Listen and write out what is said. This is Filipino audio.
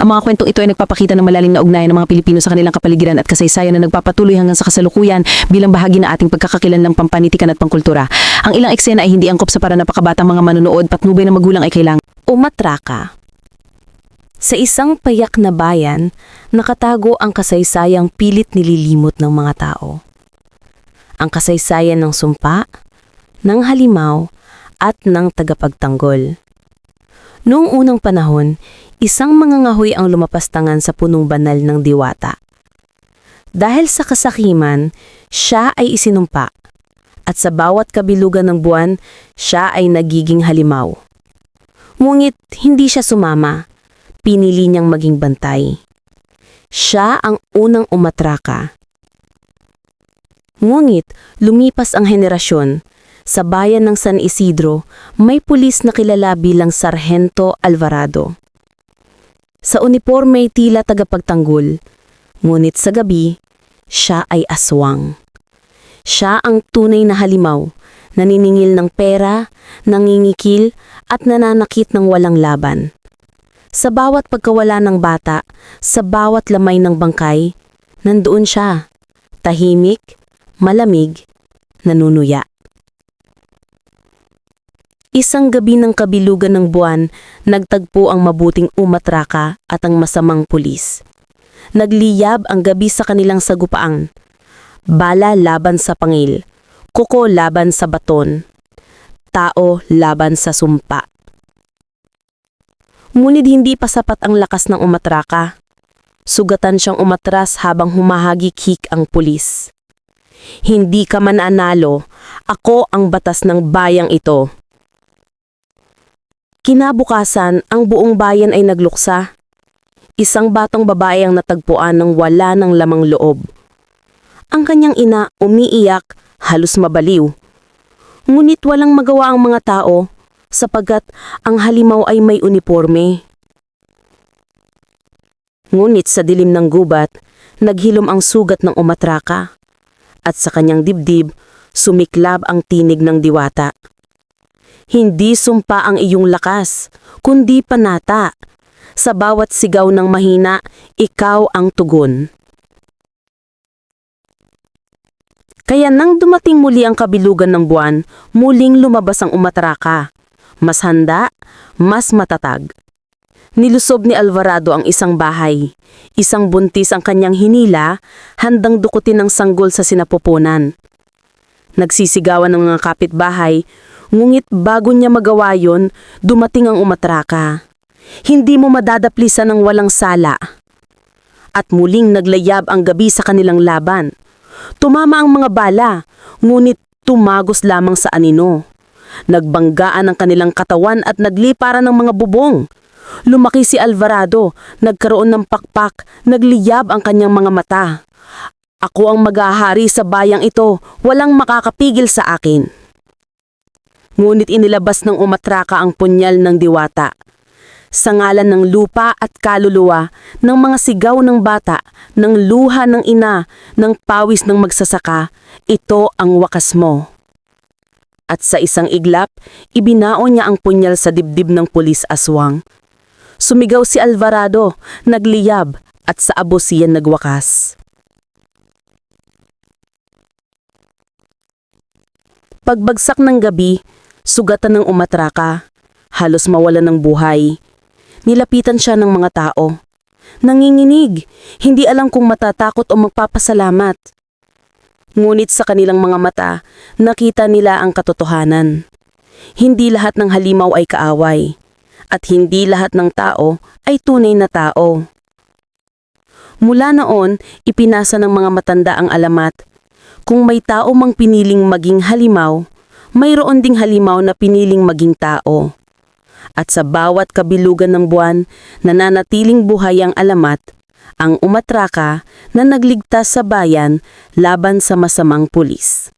Ang mga kwentong ito ay nagpapakita ng malalim na ugnayan ng mga Pilipino sa kanilang kapaligiran at kasaysayan na nagpapatuloy hanggang sa kasalukuyan bilang bahagi ng ating pagkakakilanlang pampanitikan at pangkultura. Ang ilang eksena ay hindi angkop sa para napakabatang mga manonood patnubay ng magulang ay kailangan. Umatraka. Sa isang payak na bayan, nakatago ang kasaysayang pilit nililimot ng mga tao. Ang kasaysayan ng sumpa, ng halimaw, at ng tagapagtanggol. Noong unang panahon, isang mangangahoy ang lumapastangan sa punong banal ng diwata. Dahil sa kasakiman, siya ay isinumpa, at sa bawat kabilugan ng buwan, siya ay nagiging halimaw. Ngunit hindi siya sumama. Pinili niyang maging bantay. Siya ang unang umatraka. Ngunit lumipas ang henerasyon. Sa bayan ng San Isidro, may pulis na kilala bilang Sargento Alvarado. Sa uniforme tila tagapagtanggol, ngunit sa gabi, siya ay aswang. Siya ang tunay na halimaw, naniningil ng pera, nangingikil, at nananakit ng walang laban. Sa bawat pagkawala ng bata, sa bawat lamay ng bangkay, nandoon siya, tahimik, malamig, nanunuya. Isang gabi ng kabilugan ng buwan, nagtagpo ang mabuting umatraka at ang masamang pulis. Nagliyab ang gabi sa kanilang sagupaang. Bala laban sa pangil, kuko laban sa baton, tao laban sa sumpa. Ngunit hindi pa sapat ang lakas ng umatraka. Sugatan siyang umatras habang humahagik-hik ang pulis. Hindi ka man analo, ako ang batas ng bayang ito. Kinabukasan, ang buong bayan ay nagluksa. Isang batang babae ang natagpuan ng wala ng lamang loob. Ang kanyang ina umiiyak, halos mabaliw. Ngunit walang magawa ang mga tao sapagkat ang halimaw ay may uniforme. Ngunit sa dilim ng gubat, naghilom ang sugat ng umatraka at sa kanyang dibdib, sumiklab ang tinig ng diwata. Hindi sumpa ang iyong lakas, kundi panata. Sa bawat sigaw ng mahina, ikaw ang tugon. Kaya nang dumating muli ang kabilugan ng buwan, muling lumabas ang umatraka. Mas handa, mas matatag. Nilusob ni Alvarado ang isang bahay. Isang buntis ang kanyang hinila, handang dukutin ng sanggol sa sinapupunan. Nagsisigawan ng mga kapitbahay, ngunit bago niya magawa yon, dumating ang umatraka. Hindi mo madadaplisan ng walang sala. At muling naglayab ang gabi sa kanilang laban. Tumama ang mga bala, ngunit tumagos lamang sa anino. Nagbanggaan ang kanilang katawan at nagliparan ng mga bubong. Lumaki si Alvarado, nagkaroon ng pakpak, nagliyab ang kanyang mga mata. Ako ang maghahari sa bayang ito, walang makakapigil sa akin. Ngunit inilabas ng umatraka ang punyal ng diwata. Sa ngalan ng lupa at kaluluwa, ng mga sigaw ng bata, ng luha ng ina, ng pawis ng magsasaka, ito ang wakas mo. At sa isang iglap, ibinaon niya ang punyal sa dibdib ng pulis aswang. Sumigaw si Alvarado, nagliyab, at sa abo siya nagwakas. Pagbagsak ng gabi, sugatan ng umatraka, halos mawala ng buhay. Nilapitan siya ng mga tao. Nanginginig, hindi alam kung matatakot o magpapasalamat. Ngunit sa kanilang mga mata, nakita nila ang katotohanan. Hindi lahat ng halimaw ay kaaway, at hindi lahat ng tao ay tunay na tao. Mula noon, ipinasa ng mga matanda ang alamat. Kung may tao mang piniling maging halimaw, mayroon ding halimaw na piniling maging tao. At sa bawat kabilugan ng buwan, nananatiling buhay ang alamat, ang umatraka na nagligtas sa bayan laban sa masamang pulis.